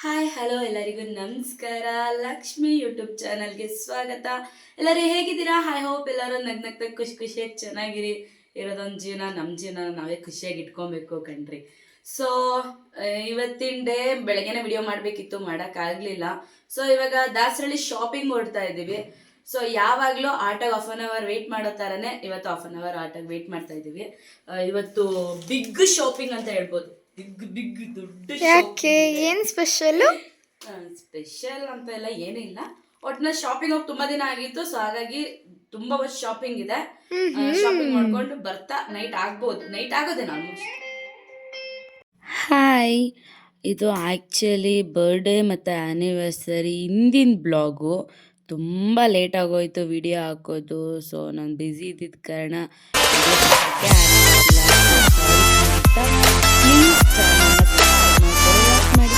Hi, hello ಎಲ್ಲರಿಗೂ ನಮಸ್ಕಾರ. Lakshmi YouTube ಚಾನಲ್ಗೆ ಸ್ವಾಗತ. ಎಲ್ಲರೂ ಹೇಗಿದ್ದೀರಾ? ಹಾಯ್ ಹೋಪ್ ಎಲ್ಲರೂ ನಗ್ ನಗ್ತಾ ಖುಷಿ ಖುಷಿಯಾಗಿ ಚೆನ್ನಾಗಿರಿ. ಇರೋದೊಂದು ಜೀವನ ನಮ್ಮ ಜೀವನ ನಾವೇ ಖುಷಿಯಾಗಿ ಇಟ್ಕೊಬೇಕು ಕಣ್ರಿ. ಸೊ ಇವತ್ತಿನ ಡೇ ಬೆಳಗ್ಗೆನೆ ವಿಡಿಯೋ ಮಾಡಬೇಕಿತ್ತು, ಮಾಡೋಕ್ಕಾಗಲಿಲ್ಲ. ಸೊ ಇವಾಗ ದಾಸರಳ್ಳಿ ಶಾಪಿಂಗ್ ಹೊರಡ್ತಾ ಇದ್ದೀವಿ. ಸೊ ಯಾವಾಗಲೂ ಆಟೋಗೆ ಹಾಫ್ ಅನ್ ಅವರ್ ವೆಯ್ಟ್ ಮಾಡೋ ಥರನೇ ಇವತ್ತು ಹಾಫ್ ಅನ್ ಅವರ್ ಆಟೋಗೆ ವೆಯ್ಟ್ ಮಾಡ್ತಾ ಇದ್ದೀವಿ. ಇವತ್ತು ಬಿಗ್ ಶಾಪಿಂಗ್ ಅಂತ ಹೇಳ್ಬೋದು. ಬಿಗ್ ಬಿಗ್ ದೊಡ್ಡ ಯಾಕೆ? ಏನ್ ಸ್ಪೆಷಲ್ ಸ್ಪೆಷಲ್ ಅಂತ ಎಲ್ಲ ಏನಿಲ್ಲ ಒಟ್ಟಿನ ಶಾಪಿಂಗ್ ಹೋಗಿ ತುಂಬಾ ದಿನ ಆಗಿತ್ತು ಸೊ ಹಾಗಾಗಿ ತುಂಬಾ ವರ್ಷ ಶಾಪಿಂಗ್ ಇದೆ. ಶಾಪಿಂಗ್ ಮಾಡ್ಕೊಂಡು ಬರ್ತಾ ನೈಟ್ ಆಗ್ಬೋದು. ನೈಟ್ ಆಗೋದೇ ನಾನು ಹಾಯ್ ಇದು ಆ್ಯಕ್ಚುಲಿ ಬರ್ಡೇ ಮತ್ತು ಆ್ಯನಿವರ್ಸರಿ ಹಿಂದಿನ ಬ್ಲಾಗು ತುಂಬ ಲೇಟ್ ಆಗೋಯ್ತು ವಿಡಿಯೋ ಹಾಕೋದು. ಸೊ ನಾನು ಬ್ಯುಸಿ ಇದ್ದಿದ್ದ ಕಾರಣ ಮಾಡಿ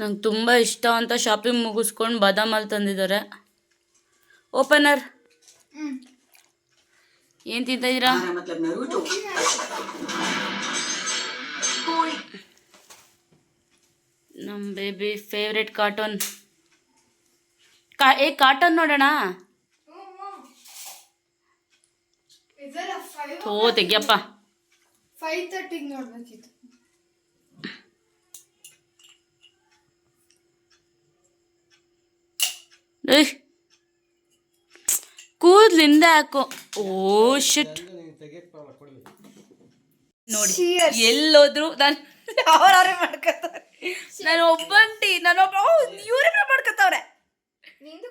ನಂಗೆ ತುಂಬ ಇಷ್ಟ ಅಂತ ಶಾಪಿಂಗ್ ಮುಗಿಸ್ಕೊಂಡು ಬಾದಾಮಲ್ಲಿ ತಂದಿದ್ದಾರೆ. ಓಪನರ್ ಏನು ತಿಂತಿದ್ದೀರಾ ನಮ್ಮ ಬೇಬಿ ಫೇವ್ರೆಟ್ ಕಾರ್ಟೂನ್ ಕಾ ಏ ಕಾರ್ಟೂನ್ ನೋಡೋಣ? ಓ ತೆಗಿಯಪ್ಪ. ಫೈವ್ ತರ್ಟಿಗೆ ನೋಡ್ಬೇಕಿತ್ತು. ಏಯ್. ಕೂದ್ಲಿಂದ ಹಾಕೋ. ಓ ಶಿಟ್ ನೋಡಿ. ಎಲ್ಲೋದ್ರು ನಾನು ಅವ್ರವ್ರೆ ಮಾಡ್ಕೊತಾರೆ ನಾನು ಒಬ್ಬಂಟಿ ನಾನು ಒಬ್ಬ ಓ ಇವರೇ ಮಾಡ್ಕೊತಾವ್ರೆ.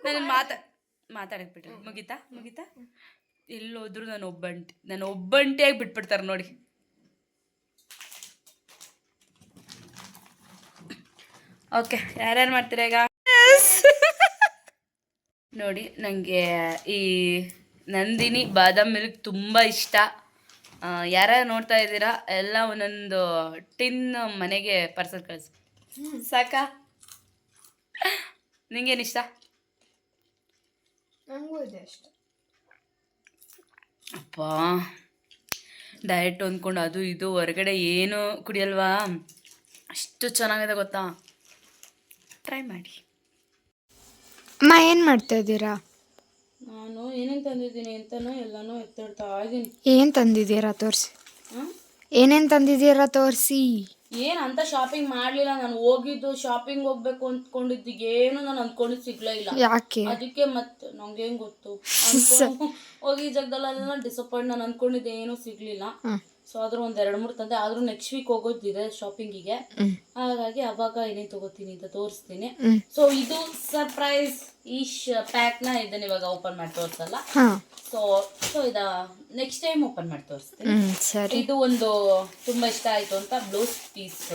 ನಾನು ಮಾತಾ ಮಾತಾಡಕ್ ಬಿಟ್ರೆ ಮುಗಿತಾ? ಮುಗಿತಾ? ಎಲ್ಲೋದ್ರು ನಾನು ಒಬ್ಬಂಟಿ. ನಾನು ಒಬ್ಬಂಟಿಯಾಗಿ ಬಿಟ್ಬಿಡ್ತಾರೆ ನೋಡಿ. ಓಕೆ ಯಾರ್ಯಾರು ಮಾಡ್ತೀರಾ ಈಗ? ನೋಡಿ ನನಗೆ ಈ ನಂದಿನಿ ಬಾದಾಮ್ ಮಿಲ್ಕ್ ತುಂಬ ಇಷ್ಟ. ಯಾರ ನೋಡ್ತಾ ಇದ್ದೀರಾ ಎಲ್ಲ ಒಂದೊಂದು ಟಿನ್ ಮನೆಗೆ ಪಾರ್ಸಲ್ ಕಳಿಸಿ. ಸಾಕಾ. ನಿಂಗೇನು ಇಷ್ಟ? ಇದೆ ಅಪ್ಪ ಡಯಟ್ ಅಂದ್ಕೊಂಡು ಅದು ಇದು ಹೊರಗಡೆ ಏನು ಕುಡಿಯಲ್ವಾ? ಅಷ್ಟು ಚೆನ್ನಾಗಿದೆ ಗೊತ್ತಾ? ಟ್ರೈ ಮಾಡಿ. ಅಮ್ಮ ಏನ್ ಮಾಡ್ತಾ ಇದ್ದೀರಾ? ನಾನು ಏನೇನು ತಂದಿದ್ದೀನಿ ಅಂತನೋ ಎಲ್ಲನೂ ಎತ್ತಿಡ್ತಾ ಇದ್ದೀನಿ. ಏನ್ ತಂದಿದ್ದೀರಾ ತೋರ್ಸಿ. ಏನೇನ್ ತಂದಿದ್ದೀರಾ ತೋರ್ಸಿ. ಏನು ಅಂತ ಶಾಪಿಂಗ್ ಮಾಡಲಿಲ್ಲ. ನಾನು ಹೋಗಿದ್ದು ಶಾಪಿಂಗ್ ಹೋಗ್ಬೇಕು ಅಂದ್ಕೊಂಡಿದ್ದು. ಏನು ನಾನು ಅಂದ್ಕೊಂಡಿದ್ದು ಸಿಗ್ಲೇ ಇಲ್ಲ. ಯಾಕೆ? ಅದಕ್ಕೆ ಮತ್ತೆ ನಂಗೆ ಗೊತ್ತು? ಹೋಗಿ ಜಾಗದಲ್ಲೆಲ್ಲ ಡಿಸಪಾಯಿಂಟ್ ನಾನು ಅನ್ಕೊಂಡಿದ್ದೆ ಏನೂ ಸಿಗ್ಲಿಲ್ಲ. ಸೊ ಆದ್ರೂ ಒಂದ್ ಎರಡ್ ಮೂರ್ ತಂದೆ ಆದ್ರೂ ನೆಕ್ಸ್ಟ್ ವೀಕ್ ಹೋಗೋದಿದೆ ಶಾಪಿಂಗಿಗೆ ಹಾಗಾಗಿ ಅವಾಗ ಏನೇನ್ ತಗೋತೀನಿ ಅಂತ ತೋರಿಸ್ತೀನಿ. ಸೊ ಇದು ಸರ್ಪ್ರೈಸ್ ಈ ಪ್ಯಾಕ್ನ ಇದನ್ನ ಇವಾಗ ಓಪನ್ ಮಾಡಿ ತೋರಿಸಲ್ಲ? ಸೊ ಸೊ ಇದ ನೆಕ್ಸ್ಟ್ ಟೈಮ್ ಓಪನ್ ಮಾಡಿ ತೋರಿಸ್ತೀನಿ. ಇದು ಒಂದು ತುಂಬಾ ಇಷ್ಟ ಆಯ್ತು ಅಂತ ಬ್ಲೌಸ್ ಪೀಸ್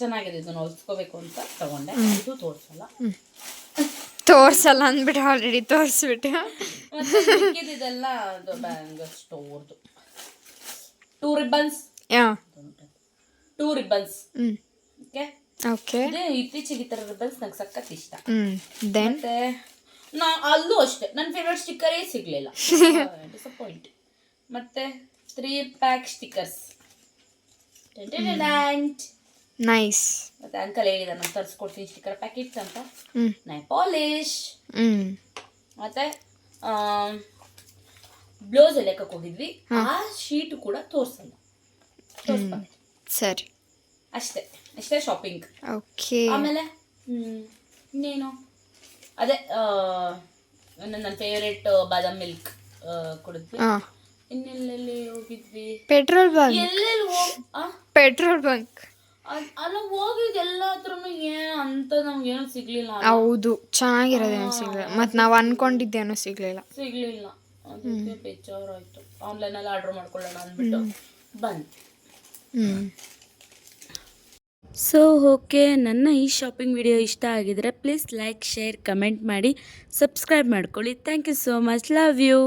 ಚೆನ್ನಾಗಿದೆ ಇದನ್ನ ಹೊಲ್ಸ್ಕೋಬೇಕು ಅಂತ ತಗೊಂಡೆ. ಇದು ತೋರಿಸಲ್ಲ. ತೋರ್ಸಲ್ಲ ಅಂದ್ಬಿಟ್ಟು ಆಲ್ರೆಡಿ ತೋರಿಸ್ಬಿಟ್ಟು. ಮತ್ತೆ ಮಿಕ್ಕಿದ್ದೆಲ್ಲ ಅದು ಬ್ಯಾಂಗ್ ಸ್ಟೋರ್ದು. Two ribbons yeah. Two ribbons okay okay ಇತ್ತೀಚೆಗೆ ಈ ಥರ ರಿಬ್ಬನ್ಸ್ ನಂಗೆ ಸಖತ್ ಇಷ್ಟ. ದೆನ್ ನಾ ಅಲ್ಲೂ ಅಷ್ಟೇ. ನನ್ನ ಫೇವ್ರೆಟ್ ಸ್ಟಿಕ್ಕರೇ ಸಿಗಲಿಲ್ಲ. ಡಿಸಪಾಯಿಂಟ್ ಮತ್ತೆ ತ್ರೀ ಪ್ಯಾಕ್ ಸ್ಟಿಕ್ಕರ್ಸ್ ನೈಸ್ ಮತ್ತೆ ಅಂಕಲ್ ಹೇಳಿದ ನಾನು ತರಿಸ್ಕೊಡ್ತೀನಿ ಸ್ಟಿಕ್ಕರ್ ಪ್ಯಾಕೆಟ್ಸ್ ಅಂತ. ನೈ ಪಾಲಿಶ್ ಮತ್ತೆ ಬ್ಲೌಸ್ ಲೆಕ್ಕಕ್ಕೆ ಹೋಗಿದ್ವಿ. ಆ ಶೀಟ್ ಕೂಡ ತೋರ್ಸಲ್ಲ ಸರಿ. ಅಷ್ಟೇ. ಅಷ್ಟೇ ಶಾಪಿಂಗ್ ಓಕೆ ಆಮೇಲೆ ಇನ್ನೇನು? ಅದೇ ನನ್ನ ಫೇವ್ರೆಟ್ ಬಾದಾಮ್ ಮಿಲ್ಕ್ ಕೊಡಿದ್ವಿ. ಇನ್ನೆಲ್ಲೆಲ್ಲಿ ಹೋಗಿದ್ವಿ? ಪೆಟ್ರೋಲ್ ಬಂಕ್ ಎಲ್ಲೆಲ್ಲಿ ಹೋಗ್ ಆ? ಪೆಟ್ರೋಲ್ ಬಂಕ್ ಅಲ್ಲ ಹೋಗಿದ್ ಎಲ್ಲ ಹತ್ರನು ಏನ್ ಅಂತ ನಮ್ಗೆ ಏನು ಸಿಗ್ಲಿಲ್ಲ? ಹೌದು ಚೆನ್ನಾಗಿರೋದೇನು ಸಿಗಲಿಲ್ಲ. ಮತ್ತು ನಾವು ಅನ್ಕೊಂಡಿದ್ದೇನು ಸಿಗ್ಲಿಲ್ಲ. ಸಿಗ್ಲಿಲ್ಲ. ಅದಕ್ಕೆ ಬೇಜಾರಾಯ್ತು. ಆನ್ಲೈನ್ ಅಲ್ಲಿ ಆರ್ಡರ್ ಮಾಡ್ಕೊಳ್ಳೋಣ ಅಂದ್ಬಿಟ್ಟು ಹ್ಞೂ ಸೊ ಓಕೆ ನನ್ನ ಈ ಶಾಪಿಂಗ್ ವಿಡಿಯೋ ಇಷ್ಟ ಆಗಿದ್ರೆ ಪ್ಲೀಸ್ ಲೈಕ್ ಶೇರ್ ಕಮೆಂಟ್ ಮಾಡಿ ಸಬ್ಸ್ಕ್ರೈಬ್ ಮಾಡ್ಕೊಳ್ಳಿ. Thank you so much love you